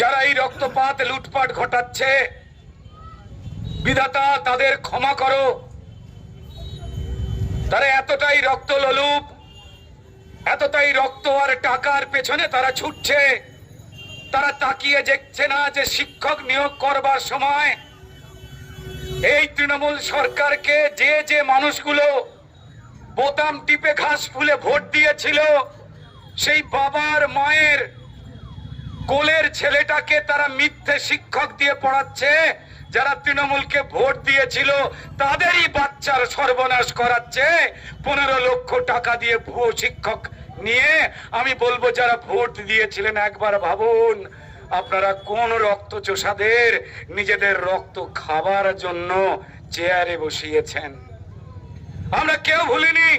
যারা এই রক্তপাত, লুটপাট ঘটাচ্ছে, বিধাতা, তাদের ক্ষমা করো। তারা এতটাই রক্ত লোলুপ, এতটাই রক্ত আর টাকার পেছনে তারা ছুটছে। তারা তাকিয়ে দেখছে না যে শিক্ষক নিয়োগ করবার সময় এই তৃণমূল সরকারকে যে যে মানুষগুলো বোতাম টিপে ঘাস ফুলে ভোট দিয়েছিল, সেই বাবার মায়ের কোলের ছেলেটাকে তারা মিথ্যে শিক্ষক দিয়ে পড়াচ্ছে, যারা তৃণমূলকে ভোট দিয়েছিল, তাদেরই বাচ্চার সর্বনাশ করাচ্ছে। পনেরো লক্ষ টাকা দিয়ে ভুয়ো শিক্ষক নিয়ে আমি বলব, যারা ভোট দিয়েছিলেন, একবার ভাবুন, আপনারা কোন রক্ত চোষাদের নিজেদের রক্ত খাবার জন্য চেয়ারে বসিয়েছেন? আমরা কেউ ভুলিনি।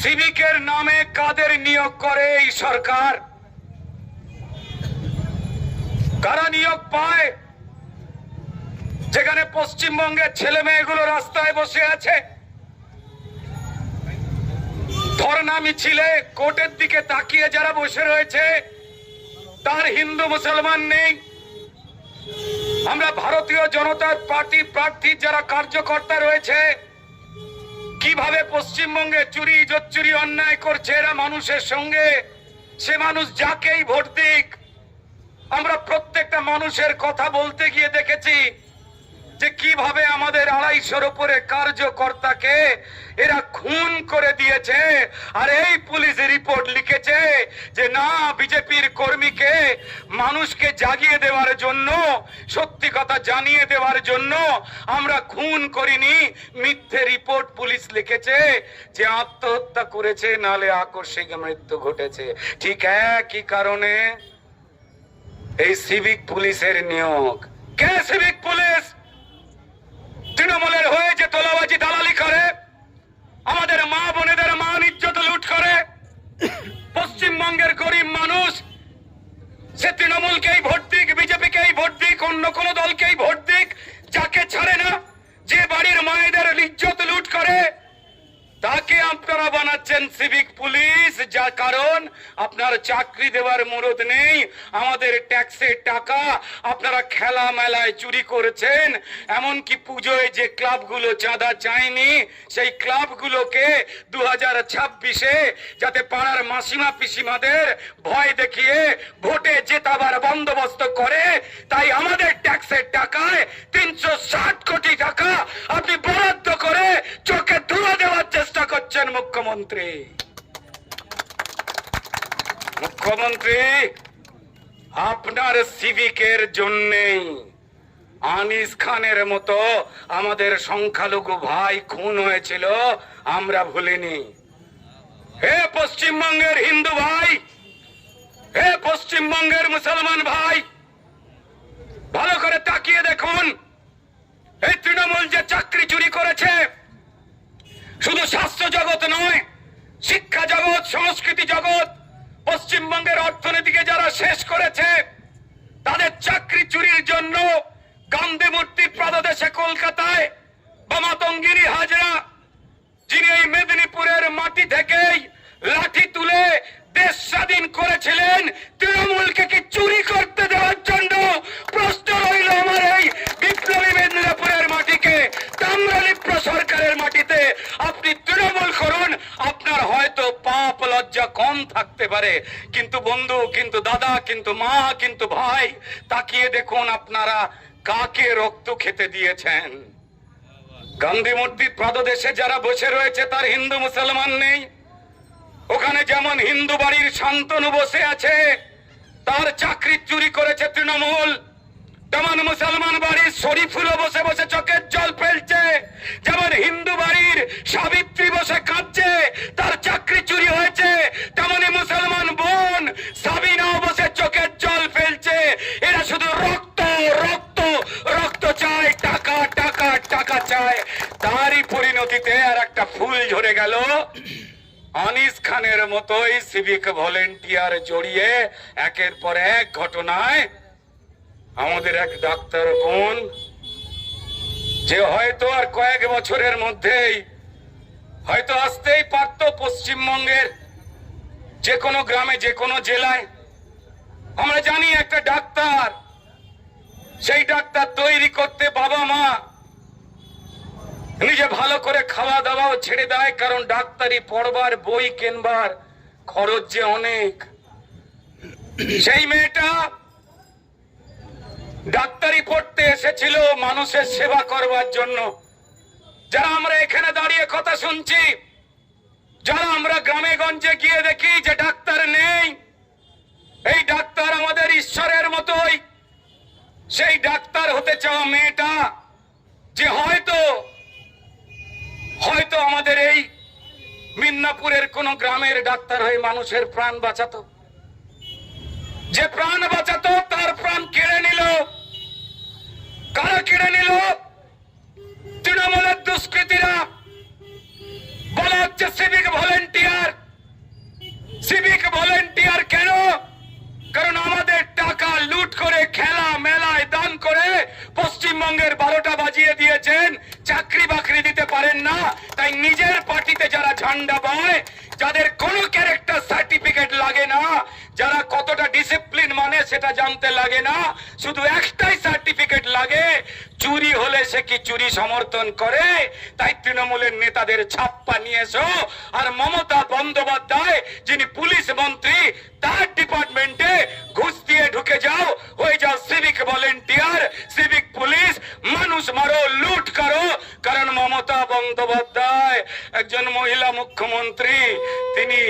সিভিকের নামে কাদের নিয়োগ করে এই সরকার? কারা নিয়োগ পায়? যেখানে পশ্চিমবঙ্গের ছেলে মেয়েগুলো রাস্তায় বসে আছে। ধর্ণা মিছিলে কোর্টের দিকে তাকিয়ে যারা বসে রয়েছে, তার হিন্দু মুসলমান নেই। আমরা ভারতীয় জনতা পার্টি প্রার্থী যারা কার্যকর্তা রয়েছে, কীভাবে পশ্চিমবঙ্গে চুরি জচ্চুরি অন্যায় করছে এরা মানুষের সঙ্গে, সে মানুষ যাকেই ভোট দিক আমরা প্রত্যেকটা মানুষের কথা বলতে গিয়ে দেখেছি যে কীভাবে আমাদের আড়াইশোর উপরে কার্যকর্তাকে এরা খুন করে দিয়েছে। আর এই পুলিশ রিপোর্ট লিখেছে যে না, বিজেপির কর্মীকে মানুষকে জাগিয়ে দেওয়ার জন্য, সত্যি কথা জানিয়ে দেওয়ার জন্য আমরা খুন করিনি। মিথ্যে রিপোর্ট পুলিশ লিখেছে যে আত্মহত্যা করেছে, নালে আকস্মিক মৃত্যু ঘটেছে। ঠিক একই কারণে এই সিভিক পুলিশের নিয়োগ। কে সিভিক পুলিশ তৃণমূলের হয়ে যে তোলাবাজি দালালি করে, আমাদের মা বোনেদের মান ইজ্জত লুট করে, পশ্চিমবঙ্গের গরিব মানুষ, সে তৃণমূলকেই ভোট দিক, বিজেপিকেই ভোট দিক, অন্য কোন দলকেই ভোট দিক, যাকে ছাড়ে না, যে বাড়ির মায়েদের ইজ্জত লুট করে আপনারা বানাচ্ছেন সিভিক পুলিশ যা কারণ আপনার চাকরি দেওয়ার মুরদ নেই, আমাদের ট্যাক্সের টাকা আপনারা খেলা মেলায় চুরি করেছেন, এমনকি পুজোয় যে ক্লাবগুলো চাঁদা চায়নি, সেই ক্লাবগুলোকে দু হাজার ছাব্বিশে যাতে পাড়ার মাসিমা পিসিমাদের ভয় দেখিয়ে ভোটে জেতাবার বন্দোবস্ত করে, তাই আমাদের ট্যাক্সের টাকায় তিনশো ষাট কোটি টাকা আপনি বরাদ্দ করে করছেন মুখ্যমন্ত্রী? মুখ্যমন্ত্রী, আপনার সিভিকের জন্যেই আনিস খানের মতো আমাদের সংখ্যালঘু ভাই খুন হয়েছিল, আমরা ভুলিনি। হে পশ্চিমবঙ্গের হিন্দু ভাই, হে পশ্চিমবঙ্গের মুসলমান ভাই, ভালো করে তাকিয়ে দেখুন, এই তৃণমূল যে চাকরি চুরি করেছে শুধু স্বাস্থ্য জগৎ নয়, শিক্ষা জগৎ, সংস্কৃতি জগৎ, পশ্চিমবঙ্গের অর্থনীতিকে যারা শেষ করেছে, তাদের চাকরি চুরির জন্য গান্ধী মূর্তি প্রদেশে কলকাতায় বা মাতঙ্গিনী হাজরা, যিনি এই মেদিনীপুরের মাটি থেকেই লাঠি তুলে দেশ স্বাধীন করেছিলেন, তৃণমূলকে কি চুরি করতে দেওয়ার জন্য প্রশ্ন রইল আমার এই বিপ্লবী মেদিনীপুরের মাটিকে তাম্রলিপ্ত সরকারের মাটিতে আপনি তৃণমূল করুন আপনার হয়তো পাপ লজ্জা কম থাকতে পারে। কিন্তু বন্ধু, কিন্তু দাদা, কিন্তু মা, কিন্তু ভাই, তাকিয়ে দেখুন আপনারা কাকে রক্ত খেতে দিয়েছেন। গান্ধী মূর্তি প্রদেশে যারা বসে রয়েছে, তার হিন্দু মুসলমান নেই। ওখানে যেমন হিন্দু বাড়ির শান্তনু বসে আছে, তার চাকরি চুরি করেছে তৃণমূল। তেমন মুসলমান বাড়ির শরীফুলও বসে বসে চোখের জল ফেলছে যেমন হিন্দু বাড়ির সাবিত্রী বসে কাঁদছে তার চাকরি চুরি হয়েছে তেমনি মুসলমান বোন সাবিনাও বসে চোখের জল ফেলছে এরা শুধু রক্ত রক্ত রক্ত চায় টাকা টাকা টাকা চায় তারই পরিণতিতে আর একটা ফুল ঝরে গেল আনিস খানের মতোই সিভিক ভলেন্টিয়ার জড়িয়ে একের পর এক ঘটনায় আমাদের এক ডাক্তার বোন, যে হয়তো আর কয়েক বছরের মধ্যেই হয়তো আসতেই পারত পশ্চিমবঙ্গের যে কোনো গ্রামে, যে কোনো জেলায়। আমরা জানি একটা ডাক্তার, সেই ডাক্তার তৈরি করতে বাবা মা নিজে ভালো করে খাওয়া দাওয়াও ছেড়ে দেয়, কারণ ডাক্তারি পড়বার, বই কেনবার খরচ যে অনেক। সেই মেয়েটা ডাক্তারি পড়তে এসেছিল মানুষের সেবা করবার জন্য। যারা আমরা এখানে দাঁড়িয়ে কথা শুনছি, যারা আমরা গ্রামে গঞ্জে গিয়ে দেখি যে ডাক্তার নেই, এই ডাক্তার আমাদের ঈশ্বরের মতোই। সেই ডাক্তার হতে চাওয়া মেয়েটা যে হয়তো হয়তো আমাদের এই মিদনাপুরের কোন গ্রামের ডাক্তার হয়ে মানুষের প্রাণ বাঁচাতো। যে প্রাণ বাঁচাতো তার প্রাণ কেড়ে নিল কারা কেড়ে নিল তৃণমূলের দুষ্কৃতীরা বলা হচ্ছে সিভিক ভলেন্টিয়ার সিভিক ভলেন্টিয়ার কেন কারণ আমাদের টাকা লুট করে খেলা মেলায় দান করে পশ্চিমবঙ্গের বারোটা বাজিয়ে দিয়েছেন চাকরি বাকরি দিতে পারেন না তাই নিজের পার্টিতে যারা ঝান্ডা বয় যাদের কোনো ক্যারেক্টার সার্টিফিকেট লাগে না যারা কতটা ডিসিপ্লিন মানে সেটা জানতে লাগে না শুধু একটাই সার্টিফিকেট লাগে চুরি হলে সে কি চুরি সমর্থন করে তাই তৃণমূলের নেতাদের ছাপ্পা নিয়ে এসো আর মমতা বন্দ্যোপাধ্যায় যিনি পুলিশ মন্ত্রী তার ডিপার্টমেন্টে ঘুষ দিয়ে ঢুকে যাও হয়ে যাও সিভিক ভলেন্টিয়ার সিভিক পুলিশ মানুষ মারো লুট করো কারণ মমতা বন্দ্যোপাধ্যায় একজন মহিলা মুখ্যমন্ত্রী তিনি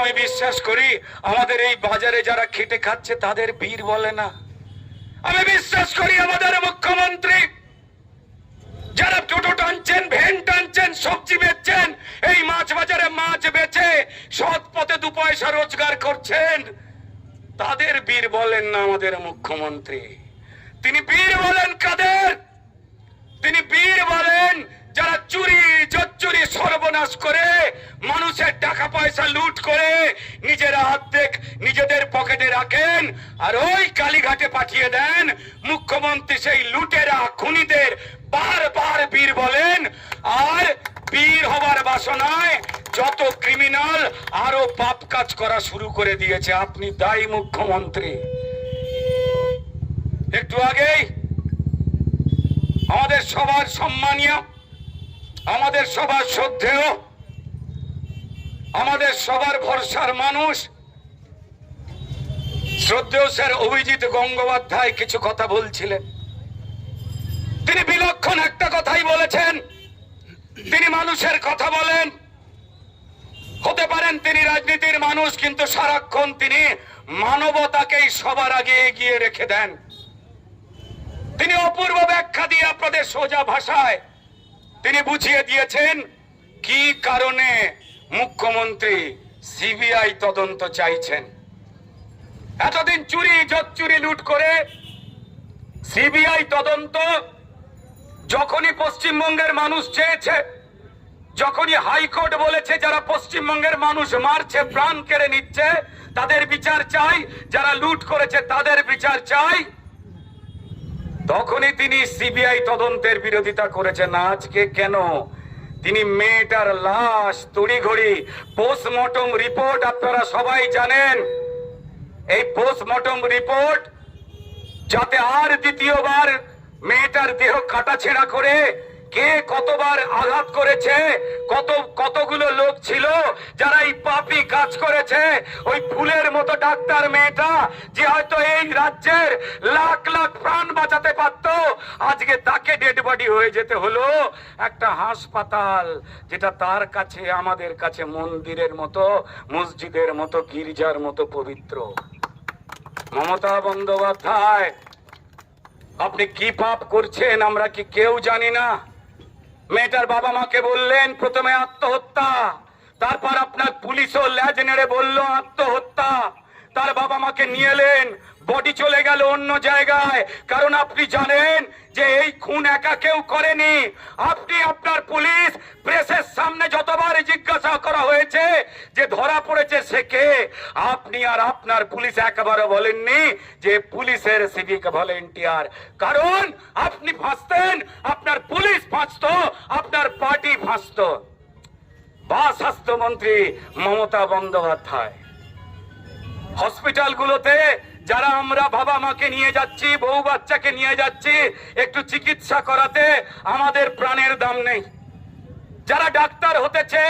আমি বিশ্বাস করি আমাদের এই বাজারে যারা খেটে খাচ্ছে, তাদের বীর বলে না। আমি বিশ্বাস করি আমাদের মুখ্যমন্ত্রী, যারা টোটো টানছেন, ভ্যান টানছেন, সবজি বেচছেন, এই মাছ বাজারে মাছ বেচে সৎ পথে দু পয়সা রোজগার করছেন, তাদের বীর বলেন না আমাদের মুখ্যমন্ত্রী। তিনি বীর বলেন কাদের? তিনি বীর বলেন যারা চুরি চুরি সর্বনাশ করে, মানুষের টাকা পয়সা লুট করে, নিজেরা অর্ধেক নিজেদের পকেটে রাখেন, আর ওই কালীঘাটে পাঠিয়ে দেন, মুখ্যমন্ত্রী সেই লুটেরা খুনিদের বারবার বীর বলেন, আর বীর হবার বাসনায় যত ক্রিমিনাল আরও পাপ কাজ করা শুরু করে দিয়েছে। আপনি দায়ী মুখ্যমন্ত্রী। একটু আগেই আমাদের সবার সম্মানীয় আমাদের সবার শ্রদ্ধেয়, আমাদের সবার ভরসার মানুষ। শ্রদ্ধেয় স্যার অভিজিৎ গঙ্গোপাধ্যায় কিছু কথা বলছিলেন। তিনি বিলক্ষণ একটা কথাই বলেছেন। তিনি মানুষের কথা বলেন। হতে পারেন তিনি রাজনীতির মানুষ, কিন্তু সারাক্ষণ তিনি মানবতাকেই সবার আগে এগিয়ে রেখে দেন। তিনি অপূর্ব ব্যাখ্যা দিয়ে আপনাদের সোজা ভাষায় তিনি বুঝিয়ে দিয়েছেন, কি কারণে মুখ্যমন্ত্রী সিবিআই তদন্ত চাইছেন। এতদিন চুরি চুরি লুট করে সিবিআই তদন্ত যখনই পশ্চিমবঙ্গের মানুষ চেয়েছে, যখনই হাইকোর্ট বলেছে যারা পশ্চিমবঙ্গের মানুষ মারছে, প্রাণ কেড়ে নিচ্ছে, তাদের বিচার চাই, যারা লুট করেছে তাদের বিচার চাই। তখনই তিনি সিবিআই তদন্তের বিরোধিতা করেছেন। আজকে কেন? তিনি মেয়েটার লাশ, তড়িঘড়ি, পোস্টমর্টম রিপোর্ট আপনারা সবাই জানেন। এই পোস্টমর্টম রিপোর্ট যাতে আর দ্বিতীয়বার মেয়েটার দেহ কাটাছেড়া করে কে কতবার আঘাত করেছে? কত, কতগুলো লোক ছিল যারা এই পাপি কাজ করেছে? ওই ফুলের মতো ডাক্তার মেয়েটা যে হয়তো এই রাজ্যের লাখ লাখ প্রাণ বাঁচাতে পারত, আজকে তাকে ডেড বডি হয়ে যেতে হলো একটা হাসপাতাল, যেটা তার কাছে, আমাদের কাছে মন্দিরের মতো, মসজিদের মতো, গির্জার মতো পবিত্র। মমতা বন্দ্যোপাধ্যায়, আপনি কি পাপ করছেন? আমরা কি কেউ জানি না। মেয়েটার বাবা মাকে বললেন প্রথমে আত্মহত্যা তারপর আপনার পুলিশও ল্যাজ নেড়ে বলল আত্মহত্যা। তার বাবা মাকে নিয়ে এলেন। বডি চলে গেল অন্য জায়গায়। কারণ আপনি জানেন যে এই খুন একা কেউ করেনি। আপনি আপনার পুলিশ প্রেসের সামনে যতবার জিজ্ঞাসা করা হয়েছে যে ধরা পড়েছে সে কে, আপনি আর আপনার পুলিশ একেবারে বলেননি যে পুলিশের সিভিক ভলেন্টিয়ার কারণ আপনি ফাঁসতেন, আপনার পুলিশ ফাঁসতো, আপনার পার্টি ফাঁসতো। বা স্বাস্থ্যমন্ত্রী মমতা বন্দ্যোপাধ্যায়। হসপিটালগুলোতে যারা আমরা বাবা মাকে নিয়ে যাচ্ছি, বউ বাচ্চাকে নিয়ে যাচ্ছি, একটু চিকিৎসা করাতে আমাদের প্রাণের দাম নেই। যারা ডাক্তার হতেছে,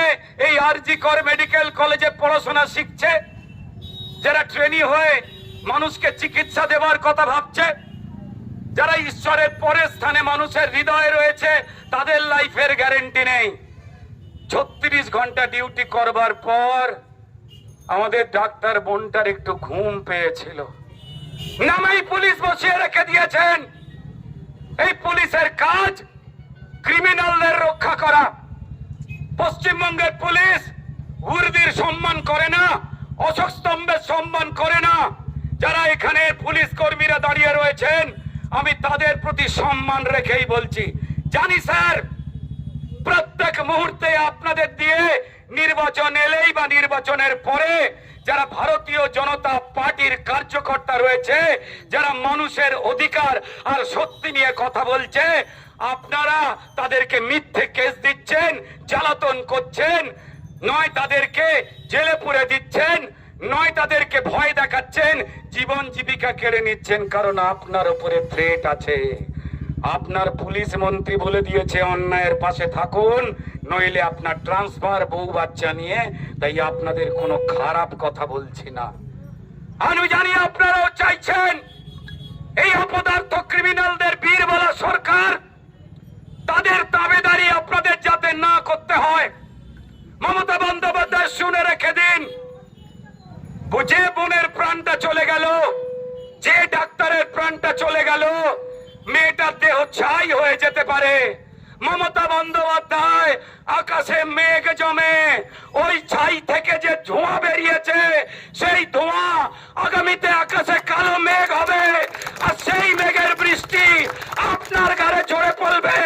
এই আরজি কর মেডিকেল কলেজে পড়াশোনা শিখছে, যারা ট্রেনি হয়ে মানুষকে চিকিৎসা দেওয়ার কথা ভাবছে, যারা ঈশ্বরের পরের স্থানে মানুষের হৃদয়ে রয়েছে, তাদের লাইফের গ্যারেন্টি নেই। ছত্রিশ ঘণ্টা ডিউটি করবার পর আমাদের ডাক্তার বোনটার একটু ঘুম পেয়েছিল। নামেই পুলিশ বসিয়ে রেখে দিয়েছেন। এই পুলিশের কাজ, ক্রিমিনালদের রক্ষা করা। পশ্চিমবঙ্গের পুলিশ সম্মান করে না, অশোক স্তম্ভের সম্মান করে না। যারা এখানে পুলিশ কর্মীরা দাঁড়িয়ে রয়েছেন, আমি তাদের প্রতি সম্মান রেখেই বলছি। জানি স্যার, প্রত্যেক মুহূর্তে আপনাদের দিয়ে নির্বাচন এলেই বা নির্বাচনের পরে যারা ভারতীয় জনতা পার্টির কার্যকর্তা রয়েছে, যারা মানুষের অধিকার আর সত্যি নিয়ে কথা বলছে, আপনারা তাদেরকে মিথ্যে কেস দিচ্ছেন, জ্বালাতন করছেন, নয় তাদেরকে জেলে পুরে দিচ্ছেন, নয় তাদেরকে ভয় দেখাচ্ছেন, জীবন জীবিকা কেড়ে নিচ্ছেন কারণ আপনার উপরে থ্রেট আছে। আপনার পুলিশ মন্ত্রী বলে দিয়েছে, অন্যায়ের পাশে থাকুন। নইলে আপনার ট্রান্সফার বউ বাচ্চা নিয়ে তাই আপনাদের কোনো খারাপ কথা বলছি না। আমি জানি আপনারাও চাইছেন এই অপদার্থ ক্রিমিনালদের বীরবালা সরকার, তাদের দাবেদারি আপনাদের যাতে না করতে হয়। মমতা বন্দ্যোপাধ্যায় শুনে রেখে দিন। যে বোনের প্রাণটা চলে গেল, যে ডাক্তারের প্রাণটা চলে গেল, মেয়েটার দেহ ছাই হয়ে যেতে পারে। মমতা বন্দ্যোপাধ্যায়, আকাশে মেঘ জমে, ওই ছাই থেকে যে ধোঁয়া বেরিয়েছে, সেই ধোঁয়া আগামীতে আকাশে কালো মেঘ হবে, আর সেই মেঘের বৃষ্টি আপনার ঘরে ঝরে পড়বে।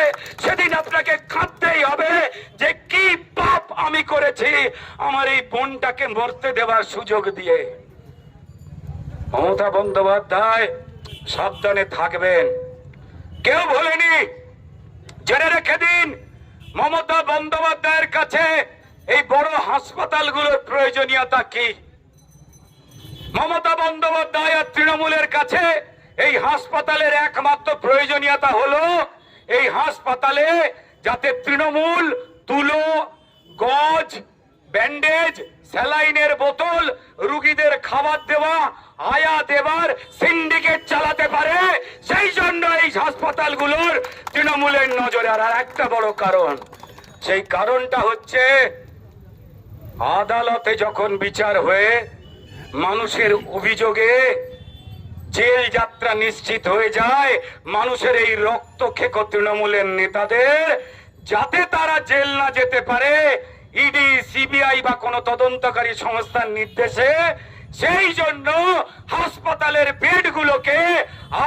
সেদিন আপনাকে কাঁদতেই হবে যে কি পাপ আমি করেছি আমার এই বোনটাকে মরতে দেওয়ার সুযোগ দিয়ে। মমতা বন্দ্যোপাধ্যায়, সাবধানে থাকবেন। কেউ ভোলেনি জেনে রেখে দিন, মমতা বন্দ্যোপাধ্যায়ের কাছে এই বড় হাসপাতালগুলোর প্রয়োজনীয়তা কি? মমতা বন্দ্যোপাধ্যায় আর তৃণমূলের কাছে এই হাসপাতালের একমাত্র প্রয়োজনীয়তা হলো এই হাসপাতালে যাতে তৃণমূল, তুলো, গজ, ব্যান্ডেজ স্যালাইনের বোতল রুগীদের খাবার দেওয়া আয়া দেবার সিন্ডিকেট চালাতে পারে। সেই জন্য এই হাসপাতালগুলোর তৃণমূলের নজরে আর একটা বড় কারণ। সেই কারণটা হচ্ছে, আদালতে যখন বিচার হয়ে মানুষের অভিযোগে জেল যাত্রা নিশ্চিত হয়ে যায়, মানুষের এই রক্ত তৃণমূলের নেতাদের, যাতে তারা জেল না যেতে পারে ইডি, সিবিআই বা কোনো তদন্তকারী সংস্থার নির্দেশে সেই জন্য হাসপাতালের বেডগুলোকে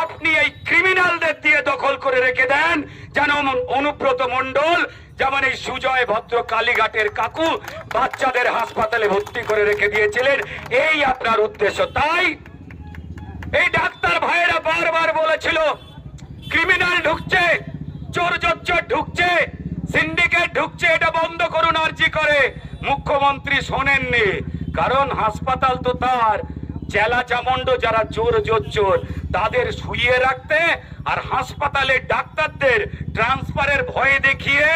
আপনি এই ক্রিমিনালদের দিয়ে দখল করে রেখে দেন। যেন অনুব্রত মণ্ডল, যেমন এই সুজয় ভদ্র কালীঘাটের কাকু বাচ্চাদের হাসপাতালে ভর্তি করে রেখে দিয়েছিলেন। এই আপনার উদ্দেশ্য, তাই এই ডাক্তার ভাইয়েরা বারবার বলেছিল, ক্রিমিনাল ঢুকছে, চোর জচ্চর ঢুকছে। সিন্ডিকেট ঢুকছে, এটা বন্ধ করুন আর্জি করে। মুখ্যমন্ত্রী শোনেননি, কারণ হাসপাতাল তো তার। চেলা চামন্ড যারা চোর জোচ্চোর, তাদের শুইয়ে রাখতে আর হাসপাতালে ডাক্তারদের ট্রান্সফারের ভয়ে দেখিয়ে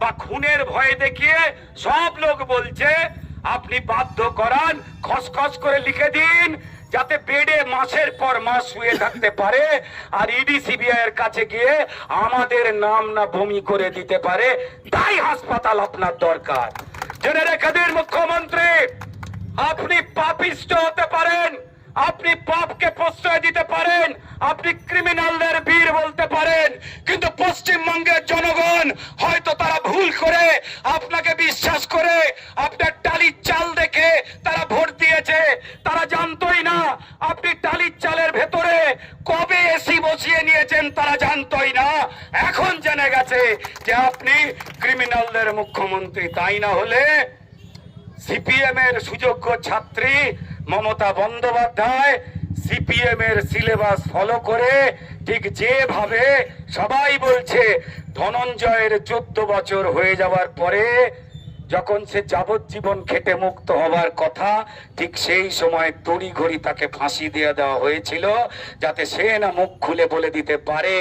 বা খুনের ভয়ে দেখিয়ে সব লোক বলছে, আপনি বাধ্য করান, খসখস করে লিখে দিন যাতে বেডে মাসের পর মাস শুয়ে থাকতে পারে আর ইডি সিবিআই এর কাছে গিয়ে আমাদের নাম না ভূমি করে দিতে পারে। তাই হাসপাতাল আপনার দরকার। জেনে রেখে দিন মুখ্যমন্ত্রী, আপনি পাপিষ্ট হতে পারেন। আপনি পাপকে প্রশ্রয় দিতে পারেন, আপনি ক্রিমিনালদের বীর বলতে পারেন, কিন্তু পশ্চিমবঙ্গের জনগণ হয়তো তারা ভুল করে, আপনাকে বিশ্বাস করে, আপনার টালির চাল দেখে তারা ভোট দিয়েছে। তারা জানতোই না, আপনি টালির চালের ভেতরে কবে এসি বসিয়ে নিয়েছেন তারা জানতোই না। এখন জেনে গেছে যে আপনি ক্রিমিনালদের মুখ্যমন্ত্রী। তাই না হলে সিপিএম এর সুযোগ্য ছাত্রী মমতা বন্দ্যোপাধ্যায় সিপিএম এর সিলেবাস ফলো করে ঠিক যেভাবে সবাই বলছে ধনঞ্জয়ের চোদ্দ বছর হয়ে যাওয়ার পরে যখন সে যাবজ্জীবন খেটে মুক্ত হবার কথা, ঠিক সেই সময় তড়ি ঘড়ি তাকে ফাঁসি দিয়ে দেওয়া হয়েছিল যাতে সে না মুখ খুলে বলে দিতে পারে।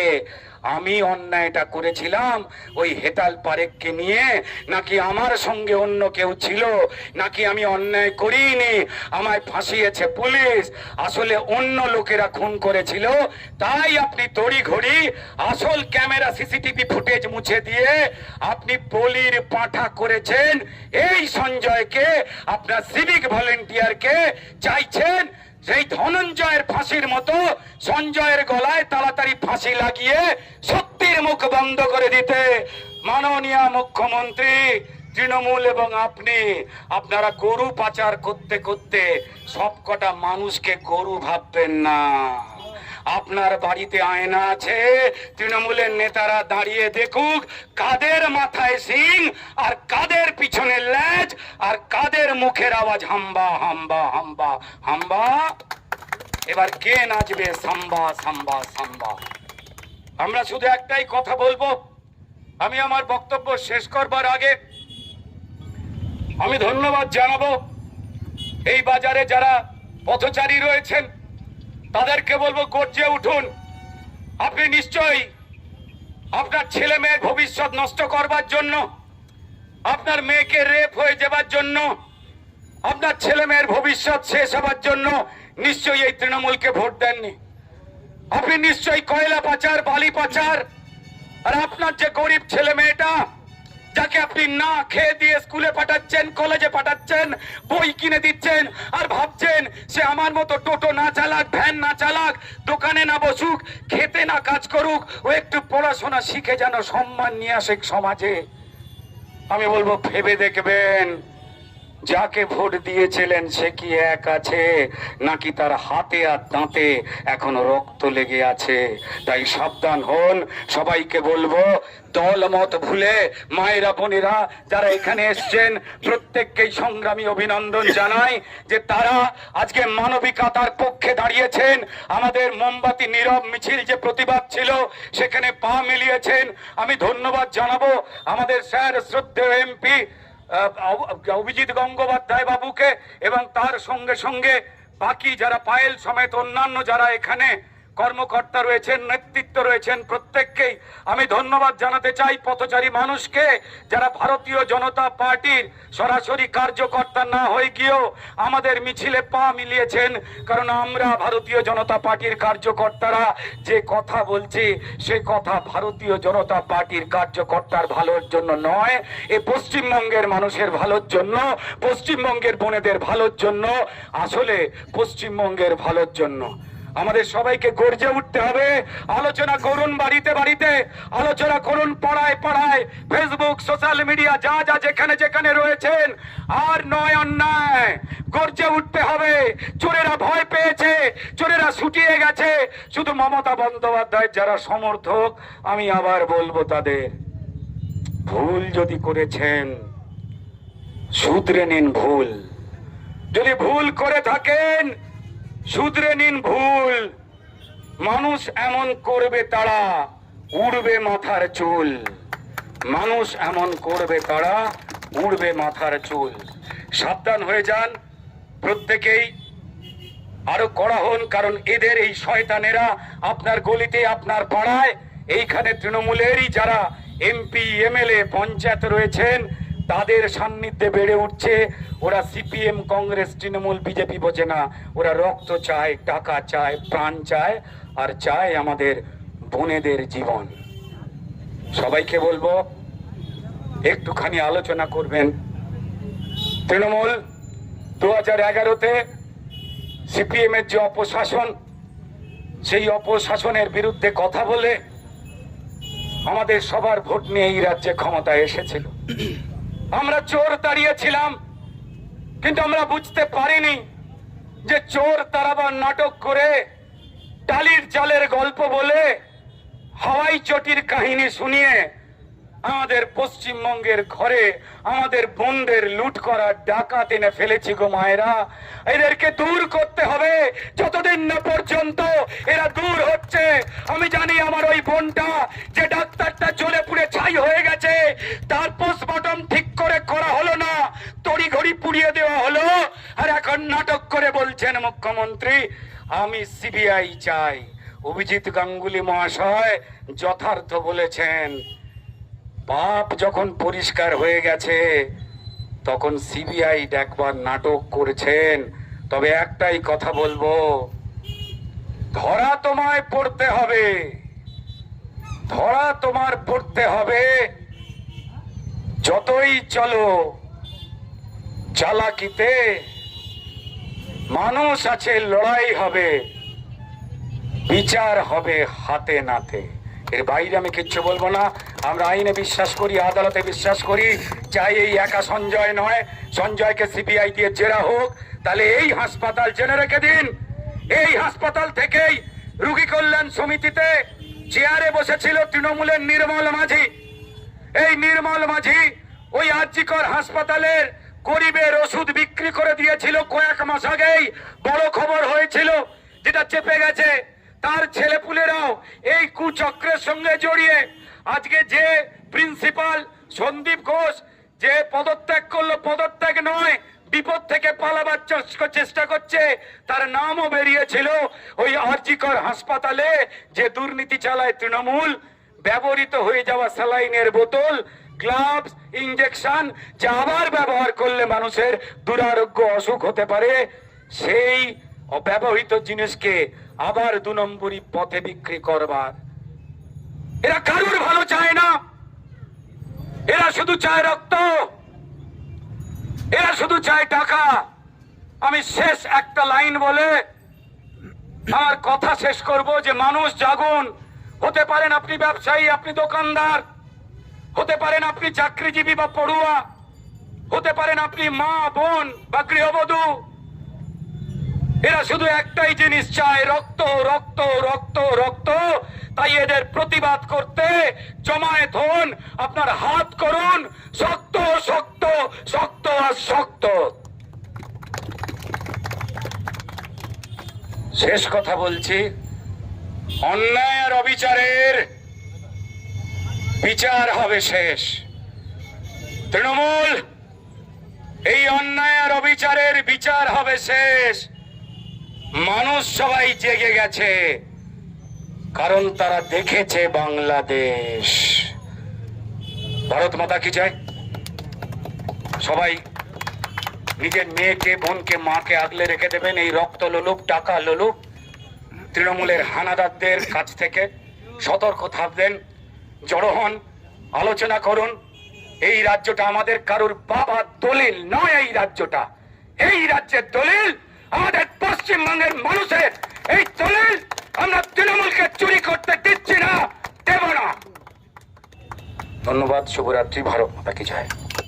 আমি অন্যায়টা করেছিলাম, ওই হেতাল পারেককে নিয়ে নাকি আমার সঙ্গে অন্য কেউ ছিল, নাকি আমি অন্যায় করিনি, আমায় ফাঁসিয়েছে পুলিশ, আসলে অন্য লোকেরা খুন করেছিল, তাই আপনি তড়ি ঘড়ি আসল ক্যামেরা সিসিটিভি ফুটেজ মুছে দিয়ে আপনি পলির পাঠা করেছেন, এই সঞ্জয়কে, আপনার সিভিক ভলেন্টিয়ারকে চাইছেন সেই ধনঞ্জয়ের ফাঁসির মতো সঞ্জয়ের গলায় তাড়াতাড়ি ফাঁসি লাগিয়ে সত্যির মুখ বন্ধ করে দিতে মাননীয় মুখ্যমন্ত্রী তৃণমূল এবং আপনি, আপনারা গরু পাচার করতে করতে সবকটা মানুষকে গরু ভাববেন না। আপনার বাড়িতে আয়না আছে, তৃণমূলের নেতারা দাঁড়িয়ে দেখুক কাদের মাথায় সিং আর কাদের পিছনে ল্যাজ আর কাদের মুখের আওয়াজ, হাম্বা হাম্বা হাম্বা হাম্বা। এবার কে নাচবে? সাম্বা সাম্বা সাম্বা। আমরা শুধু একটাই কথা বলব। আমি আমার বক্তব্য শেষ করবার আগে আমি ধন্যবাদ জানাব। এই বাজারে যারা পথচারী রয়েছেন, তাদেরকে বলব, গর্জে উঠুন। আপনি নিশ্চয়ই আপনার ছেলে মেয়ের ভবিষ্যৎ নষ্ট করবার জন্য, আপনার মেয়েকে রেপ হয়ে যাবার জন্য আপনার ছেলে মেয়ের ভবিষ্যৎ শেষ হবার জন্য নিশ্চয়ই এই তৃণমূলকে ভোট দেননি। আপনি নিশ্চয়ই কয়লা পাচার, বালি পাচার, আর আপনার যে গরিব ছেলে মেয়েটা, যাকে আপনি না খেয়ে দিয়ে স্কুলে পাঠাচ্ছেন, কলেজে পাঠাচ্ছেন, বই কিনে দিচ্ছেন, আর ভাবছেন সে আমার মতো টোটো না চালাক, ভ্যান না চালাক, দোকানে না বসুক, খেতে না কাজ করুক, ও একটু পড়াশোনা শিখে যেন সম্মান নিয়ে আসে সমাজে। আমি বলব, ভেবে দেখবেন। যাকে ভোট দিয়েছিলেন সে কি এক আছে? নাকি তার হাতে আর দাঁতে এখনও রক্ত লেগে আছে? তাই সাবধান হন, সবাইকে বলব, দল মত ভুলে মায়েরা, বোনেরা যারা এখানে এসছেন, প্রত্যেককেই সংগ্রামী অভিনন্দন জানাই যে তারা আজকে মানবিকতার পক্ষে দাঁড়িয়েছেন। আমাদের মোমবাতি, নীরব মিছিল যে প্রতিবাদ ছিল, সেখানে পা মিলিয়েছেন। আমি ধন্যবাদ জানাব আমাদের স্যার, শ্রদ্ধেয় এমপি অভিজিৎ গঙ্গোপাধ্যায় বাবুকে এবং তার সঙ্গে সঙ্গে বাকি যারা পায়েল সমেত অন্যান্য যারা এখানে কর্মকর্তা রয়েছেন, নেতৃত্ব রয়েছেন, প্রত্যেককেই আমি ধন্যবাদ জানাতে চাই পথচারী মানুষকে, যারা ভারতীয় জনতা পার্টির সরাসরি কার্যকর্তা না হয়ে গিয়েও আমাদের মিছিলে পা মিলিয়েছেন। কারণ আমরা ভারতীয় জনতা পার্টির কার্যকর্তারা, যে কথা বলছি, সে কথা ভারতীয় জনতা পার্টির কার্যকর্তার ভালোর জন্য নয়, এ পশ্চিমবঙ্গের মানুষের ভালোর জন্য, পশ্চিমবঙ্গের বোনেদের ভালোর জন্য, আসলে পশ্চিমবঙ্গের ভালোর জন্য। আমাদের সবাইকে গর্জে উঠতে হবে। আলোচনা করুন বাড়িতে বাড়িতে। আলোচনা করুন পাড়ায় পাড়ায়। ফেসবুক সোশ্যাল মিডিয়া যা যা, যেখানে যেখানে রয়েছেন। আর নয় অন্যায়। গর্জে উঠতে হবে। চোরেরা ভয় পেয়েছে। চোরেরা ছুটিয়ে গেছে। শুধু মমতা বন্দ্যোপাধ্যায়ের যারা সমর্থক, আমি আবার বলব তাদের, ভুল যদি করেছেন, শুধরে নিন ভুল। যদি ভুল করে থাকেন শুধরে নিন ভুল। মানুষ এমন করবে তারা, উড়বে মাথার চুল। মানুষ এমন করবে তারা, উড়বে মাথার চুল। সাবধান হয়ে যান, প্রত্যেকেই। আরও কড়া হন, কারণ এদের এই শয়তানেরা আপনার গলিতে, আপনার পাড়ায়। এইখানে তৃণমূলেরই যারা এমপি, এমএলএ, পঞ্চায়েত রয়েছেন তাদের সান্নিধ্যে বেড়ে উঠছে। ওরা সিপিএম, কংগ্রেস, তৃণমূল, বিজেপি বোঝে না। ওরা রক্ত চায়, টাকা চায়, প্রাণ চায় আর চায় আমাদের বোনেদের জীবন। সবাইকে বলব, একটুখানি আলোচনা করবেন। তৃণমূল দু হাজার এগারোতে সিপিএম এর যে অপশাসন, সেই অপশাসনের বিরুদ্ধে কথা বলে আমাদের সবার ভোট নিয়ে এই রাজ্যে ক্ষমতায় এসেছিল। আমরা চোর তাড়িয়েছিলাম কিন্তু আমরা বুঝতে পারিনি যে চোর তারাবার নাটক করে টালির জালের গল্প বলে হাওয়াই চটির কাহিনী শুনিয়ে আমাদের পশ্চিমবঙ্গের ঘরে আমাদের বোনদের লুট করার ডাকা টেনে ফেলেছি গো মায়েরা। এদেরকে দূর করতে হবে। যতদিন না পর্যন্ত এরা দূর হচ্ছে, আমি জানি আমার ওই বোনটা যে ডাক্তারটা চলে পুড়ে ছাই হয়ে গেছে, তার পোস্টমর্টম ঠিক করে করা হলো না, তড়িঘড়ি পুড়িয়ে দেওয়া হলো। আর এখন নাটক করে বলছেন মুখ্যমন্ত্রী, আমি সিবিআই চাই। অভিজিৎ গাঙ্গুলি মহাশয় যথার্থ বলেছেন। পাপ যখন পরিষ্কার হয়ে গেছে, তখন সিবিআই দেখবার নাটক করেছেন। তবে একটাই কথা বলব, ধরা তোমায় পড়তে হবে। ধরা তোমার পড়তে হবে, যতই চলো চালাকিতে, মানুষ আছে, লড়াই হবে, বিচার হবে হাতে নাতে। এর বাইরে আমি কিচ্ছু বলব না। আমরা আইনে বিশ্বাস করি, আদালতে বিশ্বাস করি, চাই এই একা সঞ্জয় নয়, সঞ্জয়কে সিবিআই দিয়ে জেরা হোক। তাহলে এই হাসপাতাল জেনে রেখে দিন। এই হাসপাতাল থেকেই রুগী কল্যাণ সমিতিতে চেয়ারে বসেছিল তৃণমূলের নির্মল মাঝি। এই নির্মল মাঝি ওই আর্জিকর হাসপাতালের গরিবের ওষুধ বিক্রি করে দিয়েছিল কয়েক মাস আগেই। বড় খবর হয়েছিল, যেটা চেপে গেছে। তার ছেলেপুলেরাও এই কুচক্রের সঙ্গে জড়িয়ে আজকে যে প্রিন্সিপাল সন্দীপ ঘোষ যে পদত্যাগ করল, পদত্যাগ নয়, বিপদ থেকে পালাবার চেষ্টা করছে, তার নামও বেরিয়েছিল ওই আর্জিকর হাসপাতালে যে দুর্নীতি চালায় তৃণমূল, ব্যবহৃত হয়ে যাওয়া স্যালাইনের বোতল, গ্লাভস ইঞ্জেকশন যা আবার ব্যবহার করলে মানুষের দুরারোগ্য অসুখ হতে পারে, সেই অব্যবহৃত জিনিসকে আবার দু নম্বরই পথে বিক্রি করবার। এরা কারুর ভালো চায় না। এরা শুধু চায় রক্ত। এরা শুধু চায় টাকা। আমি শেষ একটা লাইন বলে আমার কথা শেষ করব যে মানুষ জাগুন। হতে পারেন আপনি ব্যবসায়ী, আপনি দোকানদার। হতে পারেন আপনি চাকরিজীবী বা পড়ুয়া। হতে পারেন আপনি মা, বোন বা গৃহবধূ। এরা শুধু একটাই জিনিস চায়, রক্ত রক্ত রক্ত রক্ত। তাই এদের প্রতিবাদ করতে জমায়েত হন। আপনার হাত করুন। শক্ত শক্ত শক্ত আর শক্ত। শেষ কথা বলছি। অন্যায় আর অবিচারের বিচার হবে শেষ। তৃণমূল, এই অন্যায় আর অবিচারের বিচার হবে শেষ। মানুষ সবাই জেগে গেছে। কারণ তারা দেখেছে বাংলাদেশ। ভারত মাতা কি চায়? সবাই নিজের মেয়েকে, বোনকে, মাকে আগলে রেখে দেবেন এই রক্ত লোলুপ, টাকা লোলুপ। তৃণমূলের হানাদারদের কাছ থেকে সতর্ক থাকবেন, জড়ো হন, আলোচনা করুন। এই রাজ্যটা আমাদের কারুর বাবা দলিল, নয় এই রাজ্যটা। এই রাজ্যের দলিল আমাদের পশ্চিমবঙ্গের মানুষের এই দলিল আমরা তৃণমূলকে চুরি করতে দিচ্ছি না, দেব না। ধন্যবাদ, শুভরাত্রি, ভারত মাতা কি জয়।